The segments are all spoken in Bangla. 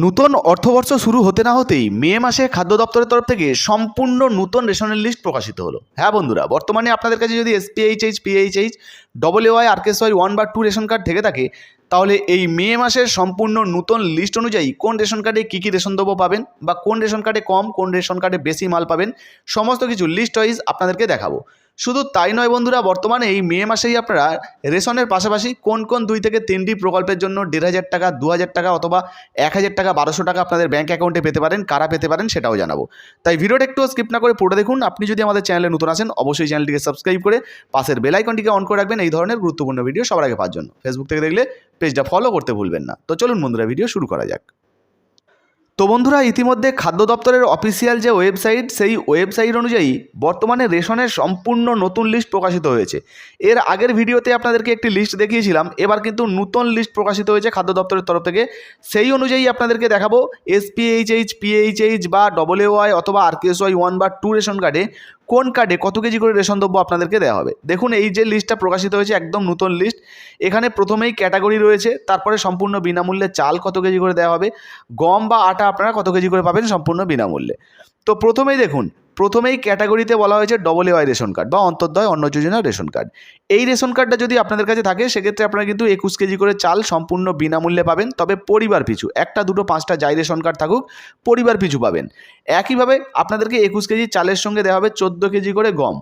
নূতন অর্থবর্ষ শুরু হতে না হতেই মে মাসে খাদ্য দপ্তরের তরফ থেকে সম্পূর্ণ নূতন রেশনের লিস্ট প্রকাশিত হলো। হ্যাঁ বন্ধুরা, বর্তমানে আপনাদের কাছে যদি SPHH PHH double A Y RKS Y one বা টু রেশন কার্ড থেকে থাকে, তাহলে এই মে মাসের সম্পূর্ণ নূতন লিস্ট অনুযায়ী কোন রেশন কার্ডে কী কী রেশন দ্রব্য পাবেন বা কোন রেশন কার্ডে কম, কোন রেশন কার্ডে বেশি মাল পাবেন, সমস্ত কিছু লিস্ট ওয়াইজ আপনাদেরকে দেখাবো। শুধু তাই নয় বন্ধুরা, বর্তমানে এই মে মাসেই আপনারা রেশনের পাশাপাশি কোন কোন দুই থেকে তিনটি প্রকল্পের জন্য দেড় হাজার টাকা, দু হাজার টাকা অথবা এক হাজার টাকা, বারোশো টাকা আপনাদের ব্যাঙ্ক অ্যাকাউন্টে পেতে পারেন, কারা পেতে পারেন সেটাও জানাব। তাই ভিডিওটা একটু স্কিপ না করে পড়ে দেখুন, আপনি যদি আমাদের চ্যানেলে নতুন আসেন, অবশ্যই চ্যানেলটিকে সাবস্ক্রাইব করে পাশের বেল আইকনটিকে অন করে রাখবেন, এই ধরনের গুরুত্বপূর্ণ ভিডিও সবার আগে পাওয়ার জন্য। ফেসবুক থেকে দেখলে পেজটা ফলো করতে ভুলবেন না। তো চলুন বন্ধুরা ভিডিও শুরু করা যাক। তো বন্ধুরা, ইতিমধ্যে খাদ্য দপ্তরের অফিসিয়াল যে ওয়েবসাইট, সেই ওয়েবসাইট অনুযায়ী বর্তমানে রেশনের সম্পূর্ণ নতুন লিস্ট প্রকাশিত হয়েছে। এর আগের ভিডিওতে আপনাদেরকে একটি লিস্ট দেখিয়েছিলাম, এবার কিন্তু নতুন লিস্ট প্রকাশিত হয়েছে খাদ্য দপ্তরের তরফ থেকে। সেই অনুযায়ী আপনাদেরকে দেখাবো এসপিএইচএইচ পিএইচএইচ বা ডবল ওয়াই অথবা আরকেএসওয়াই ওয়ান বা টু রেশন কার্ডে কোন কার্ডে কত কেজি করে রেশন দ্রব্য আপনাদেরকে দেওয়া হবে? দেখুন, এই যে লিস্টটা প্রকাশিত হয়েছে, একদম নতুন লিস্ট এখানে প্রথমেই ক্যাটাগরি রয়েছে, তারপরে সম্পূর্ণ বিনামূল্যে চাল কত কেজি করে দেওয়া হবে, গম বা আটা আপনারা কত কেজি করে পাবেন সম্পূর্ণ বিনামূল্যে। তো প্রথমেই দেখুন প্রথমেই ক্যাটাগরিতে বলা হয়েছে ডবল ওয়াই রেশন কার্ড বা অন্তর্দয় অন্ন যোজনা রেশন কার্ড এই রেশন কার্ডটা যদি আপনাদের কাছে থাকে, সেক্ষেত্রে আপনারা কিন্তু একুশ কেজি করে চাল সম্পূর্ণ বিনামূল্যে পাবেন। তবে পরিবার পিছু, একটা, দুটো, পাঁচটা যাই রেশন কার্ড থাকুক, পরিবার পিছু পাবেন। একইভাবে আপনাদেরকে একুশ কেজি চালের সঙ্গে দেওয়া হবে চোদ্দ কেজি করে গম।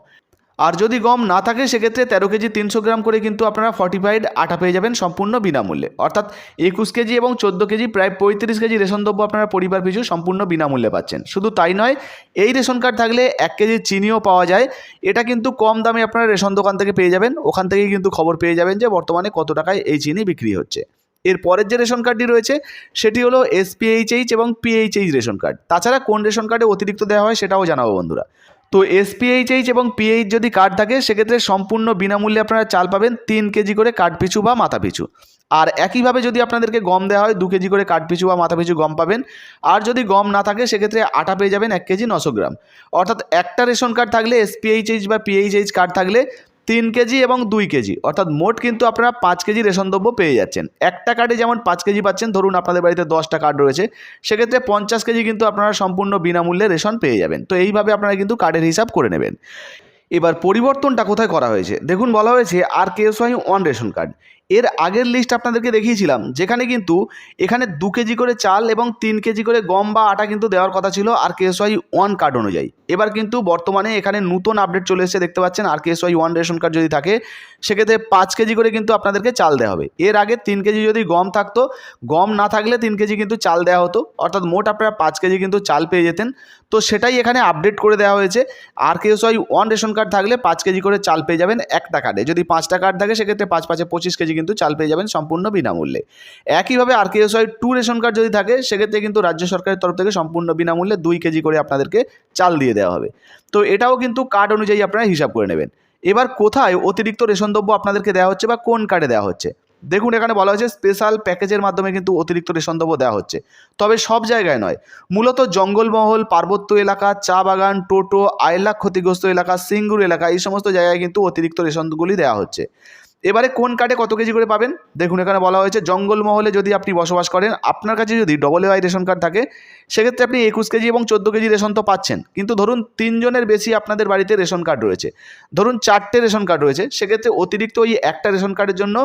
আর যদি গম না থাকে, সেক্ষেত্রে তেরো কেজি তিনশো গ্রাম করে কিন্তু আপনারা ফর্টিফাইড আটা পেয়ে যাবেন সম্পূর্ণ বিনামূল্যে। অর্থাৎ একুশ কেজি এবং চোদ্দ কেজি, প্রায় পঁয়ত্রিশ কেজি রেশন দ্রব্য আপনারা পরিবার পিছু সম্পূর্ণ বিনামূল্যে পাচ্ছেন। শুধু তাই নয়, এই রেশন কার্ড থাকলে এক কেজি চিনিও পাওয়া যায়। এটা কিন্তু কম দামে আপনারা রেশন দোকান থেকে পেয়ে যাবেন। ওখান থেকেই কিন্তু খবর পেয়ে যাবেন যে বর্তমানে কত টাকায় এই চিনি বিক্রি হচ্ছে। এর পরের যে রেশন কার্ডটি রয়েছে, সেটি হলো এসপিএইচএইচ এবং পিএইচএইচ রেশন কার্ড। তাছাড়া কোন রেশন কার্ডে অতিরিক্ত দেওয়া হয়, সেটাও জানাব বন্ধুরা। তো এসপিএইচএইচ এবং পিএইচ যদি কার্ড থাকে, সেক্ষেত্রে সম্পূর্ণ বিনামূল্যে আপনারা চাল পাবেন তিন কেজি করে কাঠপিছু পিছু বা মাথা পিছু। আর একইভাবে যদি আপনাদেরকে গম দেওয়া হয়, দু কেজি করে কাঠ পিছু বা মাথা পিছু গম পাবেন। আর যদি গম না থাকে, সেক্ষেত্রে আটা পেয়ে যাবেন এক কেজি নশো গ্রাম। অর্থাৎ একটা রেশন কার্ড থাকলে এসপিএইচএইচ বা পিএইচএইচ কার্ড থাকলে তিন কেজি এবং দুই কেজি। অর্থাৎ মোট কিন্তু আপনারা পাঁচ কেজি রেশন দ্রব্য পেয়ে যাচ্ছেন। একটা কার্ডে যেমন পাঁচ কেজি পাচ্ছেন, ধরুন আপনাদের বাড়িতে দশটা কার্ড রয়েছে, সেক্ষেত্রে পঞ্চাশ কেজি কিন্তু আপনারা সম্পূর্ণ বিনামূল্যে রেশন পেয়ে যাবেন। তো এইভাবে আপনারা কিন্তু কার্ডের হিসাব করে নেবেন। এবার পরিবর্তনটা কোথায় করা হয়েছে? দেখুন, বলা হয়েছে, R KSY one ration card এর আগের লিস্ট আপনাদেরকে দেখিয়েছিলাম, যেখানে কিন্তু এখানে দু কেজি করে চাল এবং তিন কেজি করে গম বা আটা কিন্তু দেওয়ার কথা ছিল আর কেএসওয়াই ওয়ান কার্ড অনুযায়ী। এবার কিন্তু বর্তমানে এখানে নতুন আপডেট চলে এসেছে, দেখতে পাচ্ছেন R KSY one ration card যদি থাকে, সেক্ষেত্রে পাঁচ কেজি করে কিন্তু আপনাদেরকে চাল দেওয়া হবে। এর আগে তিন কেজি যদি গম থাকতো, গম না থাকলে তিন কেজি কিন্তু চাল দেওয়া হতো। অর্থাৎ মোট আপনারা পাঁচ কেজি কিন্তু চাল পেয়ে যেতেন। তো সেটাই এখানে আপডেট করে দেওয়া হয়েছে। R KSY one ration card থাকলে পাঁচ কেজি করে চাল পেয়ে যাবেন একটা কার্ডে যদি পাঁচটা কার্ড থাকে, সেক্ষেত্রে পাঁচ, পাঁচে পঁচিশ কেজি কিন্তু চাল পেয়ে যাবেন সম্পূর্ণ বিনামূল্যে। একইভাবে R KSY two ration card যদি থাকে, সেক্ষেত্রে কিন্তু রাজ্য সরকারের তরফ থেকে সম্পূর্ণ বিনামূল্যে দুই কেজি করে আপনাদেরকে চাল দিয়ে দেওয়া হবে। তো এটাও কিন্তু কার্ড অনুযায়ী আপনারা হিসাব করে নেবেন। এবার কোথায় অতিরিক্ত রেশন দ্রব্য আপনাদেরকে দেওয়া হচ্ছে বা কোন কার্ডে দেওয়া হচ্ছে? দেখুন, এখানে বলা হয়েছে স্পেশাল প্যাকেজের মাধ্যমে কিন্তু অতিরিক্ত রেশন দ্রব্য দেওয়া হচ্ছে। তবে সব জায়গায় নয়। মূলত জঙ্গলমহল, পার্বত্য এলাকা, চা বাগান, টোটো আয়লাখ ক্ষতিগ্রস্ত এলাকা, সিঙ্গুর এলাকা, এই সমস্ত জায়গায় কিন্তু অতিরিক্ত রেশনগুলি দেওয়া হচ্ছে। এবারে কোন কার্ডে কত কেজি করে পাবেন? দেখুন, এখানে বলা হয়েছে, জঙ্গলমহলে যদি আপনি বসবাস করেন, আপনার কাছে যদি ডবল ওয়াই রেশন কার্ড থাকে, সেক্ষেত্রে আপনি একুশ কেজি এবং চোদ্দ কেজি রেশন তো পাচ্ছেন। কিন্তু ধরুন, তিনজনের বেশি আপনাদের বাড়িতে রেশন কার্ড রয়েছে। ধরুন, চারটে রেশন কার্ড রয়েছে, সেক্ষেত্রে অতিরিক্ত ওই একটা রেশন কার্ডের জন্য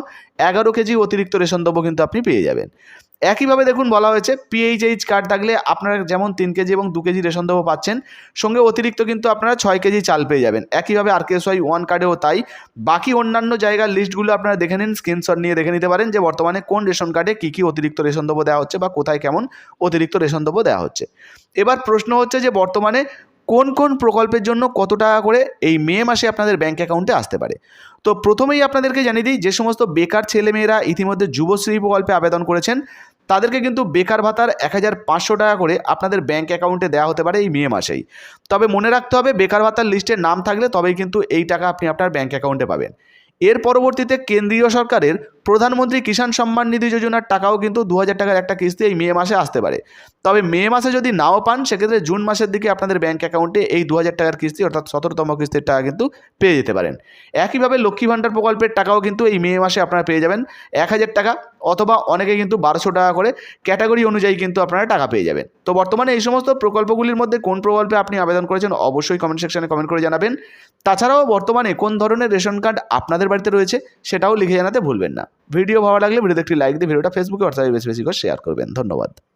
এগারো কেজি অতিরিক্ত রেশন দ্রব্য কিন্তু আপনি পেয়ে যাবেন। একইভাবে দেখুন বলা হয়েছে পিএইচএইচ কার্ড থাকলে আপনারা যেমন তিন কেজি এবং দু কেজি রেশন দেবো পাচ্ছেন, সঙ্গে অতিরিক্ত কিন্তু আপনারা ছয় কেজি চাল পেয়ে যাবেন। একইভাবে আর কেএসওয়াই ওয়ান কার্ডেও তাই। বাকি অন্যান্য জায়গার লিস্টগুলো আপনারা দেখে নিন স্ক্রিনশট নিয়ে দেখে নিতে পারেন যে বর্তমানে কোন রেশন কার্ডে কী কী অতিরিক্ত রেশন দেবো দেওয়া হচ্ছে বা কোথায় কেমন অতিরিক্ত রেশন দেবো দেওয়া হচ্ছে। এবার প্রশ্ন হচ্ছে যে বর্তমানে কোন কোন প্রকল্পের জন্য কত টাকা করে এই মে মাসে আপনাদের ব্যাঙ্ক অ্যাকাউন্টে আসতে পারে? তো প্রথমেই আপনাদেরকে জানিয়ে দিই, যে সমস্ত বেকার ছেলেমেয়েরা ইতিমধ্যে যুবশ্রী প্রকল্পে আবেদন করেছেন তাদেরকে কিন্তু বেকার ভাতার এক হাজার পাঁচশো টাকা করে আপনাদের ব্যাঙ্ক অ্যাকাউন্টে দেওয়া হতে পারে এই মে মাসেই। তবে মনে রাখতে হবে, বেকার ভাতার লিস্টে নাম থাকলে তবেই কিন্তু এই টাকা আপনি আপনার ব্যাঙ্ক অ্যাকাউন্টে পাবেন। এর পরবর্তীতে কেন্দ্রীয় সরকারের প্রধানমন্ত্রী কিষাণ সম্মান নিধি যোজনার টাকাও কিন্তু দু হাজার টাকার একটা কিস্তি এই মে মাসে আসতে পারে। তবে মে মাসে যদি নাও পান, সেক্ষেত্রে জুন মাসের দিকে আপনাদের ব্যাঙ্ক অ্যাকাউন্টে এই দু হাজার টাকার কিস্তি, অর্থাৎ সতেরোতম কিস্তির টাকা কিন্তু পেয়ে যেতে পারেন। একইভাবে লক্ষ্মী ভাণ্ডার প্রকল্পের টাকাও কিন্তু এই মে মাসে আপনারা পেয়ে যাবেন। এক হাজার টাকা অথবা অনেকে কিন্তু বারোশো টাকা করে ক্যাটাগরি অনুযায়ী কিন্তু আপনারা টাকা পেয়ে যাবেন। তো বর্তমানে এই সমস্ত প্রকল্পগুলির মধ্যে কোন প্রকল্পে আপনি আবেদন করেছেন অবশ্যই কমেন্ট সেকশনে কমেন্ট করে জানাবেন। তাছাড়াও বর্তমানে কোন ধরনের রেশন কার্ড আপনাদের বাড়িতে রয়েছে, সেটাও লিখে জানাতে ভুলবেন না। ভিডিও ভালো লাগলে ভিডিওতে একটি লাইক দিয়ে ভিডিওটা ফেসবুকে হোয়াটসঅ্যাপে বেশি বেশি করে শেয়ার করবেন। ধন্যবাদ।